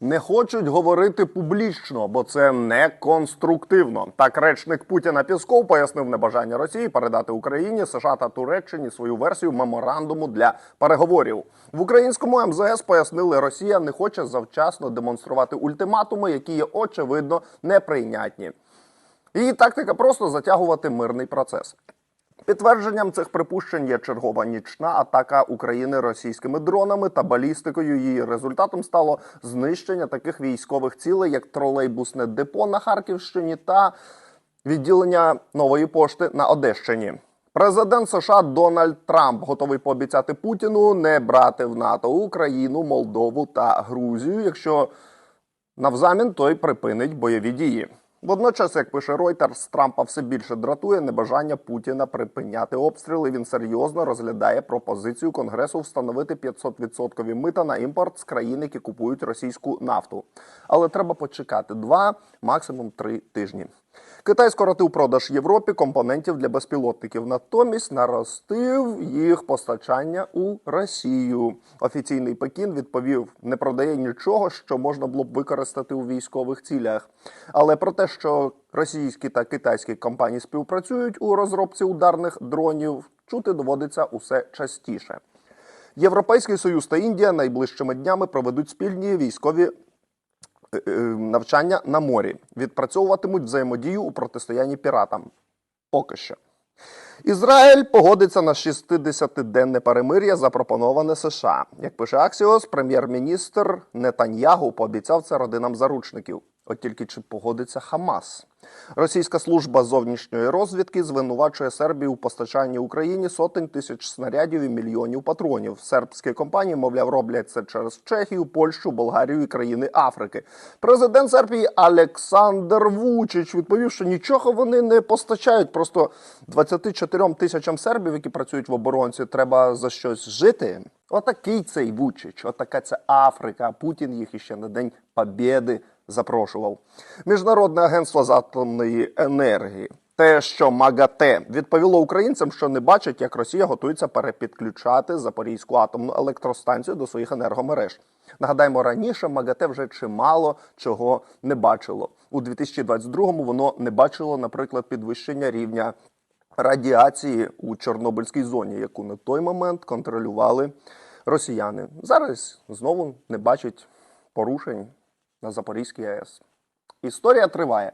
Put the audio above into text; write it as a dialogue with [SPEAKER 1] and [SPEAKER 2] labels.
[SPEAKER 1] Не хочуть говорити публічно, бо це не конструктивно. Так речник Путіна Пісков пояснив небажання Росії передати Україні, США та Туреччині свою версію меморандуму для переговорів. В українському МЗС пояснили, Росія не хоче завчасно демонструвати ультиматуми, які є очевидно неприйнятні. Її тактика просто затягувати мирний процес. Підтвердженням цих припущень є чергова нічна атака України російськими дронами та балістикою. Її результатом стало знищення таких військових цілей, як тролейбусне депо на Харківщині та відділення нової пошти на Одещині. Президент США Дональд Трамп готовий пообіцяти Путіну не брати в НАТО Україну, Молдову та Грузію, якщо Навзамін той припинить бойові дії. Водночас, як пише Reuters, Трампа все більше дратує небажання Путіна припиняти обстріли. Він серйозно розглядає пропозицію Конгресу встановити 500% мита на імпорт з країн, які купують російську нафту. Але треба почекати два, максимум три тижні. Китай скоротив продаж Європі компонентів для безпілотників, натомість наростив їх постачання у Росію. Офіційний Пекін відповів, не продає нічого, що можна було б використати у військових цілях. Але про те, що російські та китайські компанії співпрацюють у розробці ударних дронів, чути доводиться усе частіше. Європейський Союз та Індія найближчими днями проведуть спільні військові навчання на морі, відпрацьовуватимуть взаємодію у протистоянні піратам. Поки що. Ізраїль погодиться на 60-денне перемир'я, запропоноване США. Як пише Аксіос, прем'єр-міністр Нетаньягу пообіцяв це родинам заручників. От тільки чи погодиться Хамас? Російська служба зовнішньої розвідки звинувачує Сербію у постачанні Україні сотень тисяч снарядів і мільйонів патронів. Сербські компанії, мовляв, роблять це через Чехію, Польщу, Болгарію і країни Африки. Президент Сербії Олександр Вучич відповів, що нічого вони не постачають. Просто 24 тисячам сербів, які працюють в оборонці, треба за щось жити. Отакий цей Вучич, отака ця Африка. Путін їх іще на день Побєди запрошував. Міжнародне агентство з атомної енергії. Те, що МАГАТЕ відповіло українцям, що не бачить, як Росія готується перепідключати Запорізьку атомну електростанцію до своїх енергомереж. Нагадаємо, раніше МАГАТЕ вже чимало чого не бачило. У 2022-му воно не бачило, наприклад, підвищення рівня радіації у Чорнобильській зоні, яку на той момент контролювали росіяни. Зараз знову не бачать порушень на Запорізькій АЕС. Історія триває.